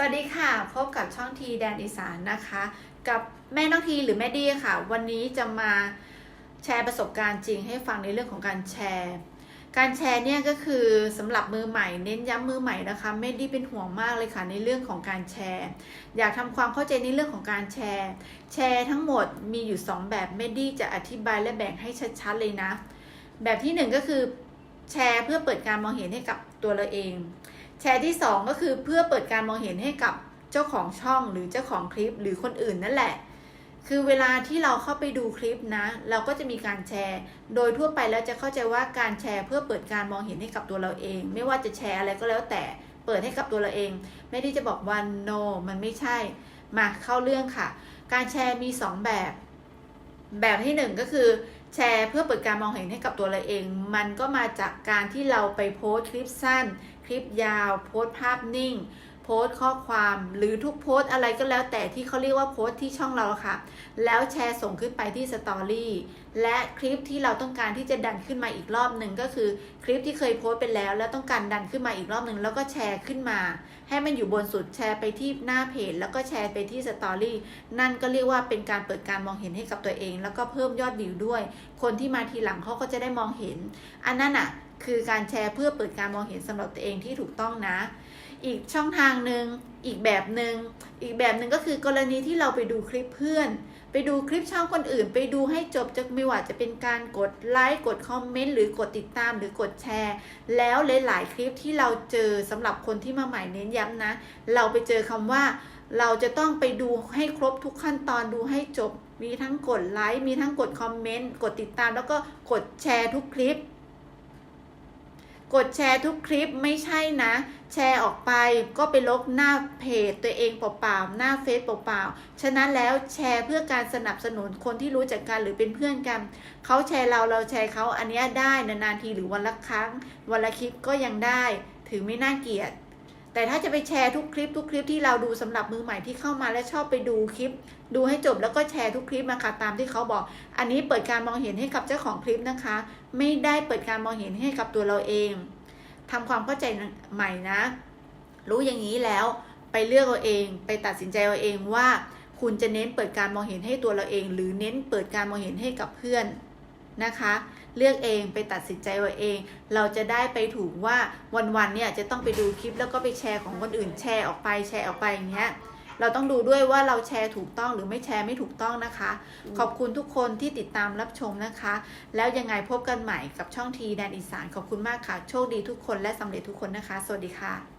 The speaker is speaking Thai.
สวัสดีค่ะ พบกับช่องทีแดนอีสานนะคะ กับแม่น้องทีหรือแม่ดีค่ะ วันนี้จะมาแชร์ประสบการณ์จริงให้ฟังในเรื่องของการแชร์ การแชร์เนี่ยก็คือสำหรับมือใหม่ เน้นย้ำมือใหม่นะคะแม่ดีเป็นห่วงมากเลยค่ะในเรื่องของการแชร์ อยากทำความเข้าใจในเรื่องของการแชร์ แชร์ทั้งหมดมีอยู่ 2 แบบแม่ดีจะอธิบายและแบ่งให้ชัดๆเลยนะ แบบที่หนึ่งก็คือแชร์เพื่อเปิดการมองเห็นให้กับตัวเราเอง แชร์ที่ 2 ก็คือเพื่อเปิดการมองเห็นให้กับเจ้าของช่องหรือเจ้าของคลิปหรือคนอื่นนั่นแหละ คือเวลาที่เราเข้าไปดูคลิปนะ เราก็จะมีการแชร์ โดยทั่วไปแล้วจะเข้าใจว่าการแชร์เพื่อเปิดการมองเห็นให้กับตัวเราเอง ไม่ว่าจะแชร์อะไรก็แล้วแต่เปิดให้กับตัวเราเอง ไม่ได้จะบอกว่า no มันไม่ใช่ มาเข้าเรื่องค่ะ การแชร์มี 2 แบบ แบบที่หนึ่งก็คือ แชร์เพื่อเปิดการมองเห็นให้กับตัวเราเอง มันก็มาจากการที่เราไปโพสต์คลิปสั้น คลิปยาว โพสต์ภาพนิ่ง พสต์ข้อความหรือทุกโพสต์อะไรก็แล้วแต่ที่เขาเรียกว่าโพสต์ที่ช่องเราค่ะ แล้วแชร์ส่งขึ้นไปที่สตอรี่และคลิปที่เราต้องการที่จะดันขึ้นมาอีกรอบหนึ่งก็คือคลิปที่เคยโพสต์ไปแล้ว แล้วต้องการดันขึ้นมาอีกรอบหนึ่งแล้วก็แชร์ขึ้นมา ให้มันอยู่บนสุดแชร์ไปที่หน้าเพจแล้วก็แชร์ไปที่สตอรี่นั่นก็เรียกว่าเป็นการเปิดการมองเห็นให้กับตัวเอง แล้วก็เพิ่มยอดวิวด้วย คนที่มาทีหลังเขาก็จะได้มองเห็น อันนั้นอะคือการแชร์เพื่อเปิดการมองเห็นสำหรับตัวเองที่ถูกต้องนะ อีกช่องทางหนึ่งอีกแบบหนึ่งอีกแบบหนึ่งก็คือกรณีที่เราไปดูคลิปเพื่อน ไปดูคลิปช่องคนอื่น ไปดูให้จบจะไม่ว่าจะเป็นการกดไลค์กดคอมเมนต์หรือกดติดตามหรือกดแชร์ แล้วหลายๆคลิปที่เราเจอสำหรับคนที่มาใหม่เน้นย้ำนะ เราไปเจอคำว่า เราจะต้องไปดูให้ครบทุกขั้นตอนดูให้จบมีทั้งกดไลค์มีทั้งกดคอมเมนต์กดติดตามแล้วก็กดแชร์ทุกคลิป กดแชร์ทุกคลิปไม่ใช่นะ แชร์ออกไปก็ไปลบหน้าเพจตัวเองเปล่าๆหน้าเฟซเปล่าๆฉะนั้นแล้วแชร์เพื่อการสนับสนุนคนที่รู้จักกันหรือเป็นเพื่อนกันเขาแชร์เราเราแชร์เขาอันนี้ได้นานๆทีหรือวันละครั้ง วันละคลิปก็ยังได้ ถือไม่น่าเกลียด แต่ถ้าจะไปแชร์ทุกคลิปทุกคลิปที่เราดูสำหรับมือใหม่ที่เข้ามาและชอบไปดูคลิป ดูให้จบแล้วก็แชร์ทุกคลิปมาค่ะตามที่เขาบอก อันนี้เปิดการมองเห็นให้กับเจ้าของคลิปนะคะ ไม่ได้เปิดการมองเห็นให้กับตัวเราเองทำความเข้าใจใหม่นะ รู้อย่างนี้แล้วไปเลือกเอาเอง ไปตัดสินใจเอาเองว่า คุณจะเน้นเปิดการมองเห็นให้ตัวเราเอง หรือเน้นเปิดการมองเห็นให้กับเพื่อน นะคะ เลือกเองไปตัดสินใจเอาเอง เราจะได้ไปถูกว่าวันๆเนี่ยจะต้องไปดูคลิปแล้วก็ไปแชร์ของคนอื่นแชร์ออกไปแชร์ออกไปอย่างเงี้ยเราต้องดูด้วยว่าเราแชร์ถูกต้องหรือไม่แชร์ไม่ถูกต้องนะคะ ขอบคุณทุกคนที่ติดตามรับชมนะคะ แล้วยังไงพบกันใหม่กับช่องทีแดนอีสานขอบคุณมากค่ะ โชคดีทุกคนและสำเร็จทุกคนนะคะ สวัสดีค่ะ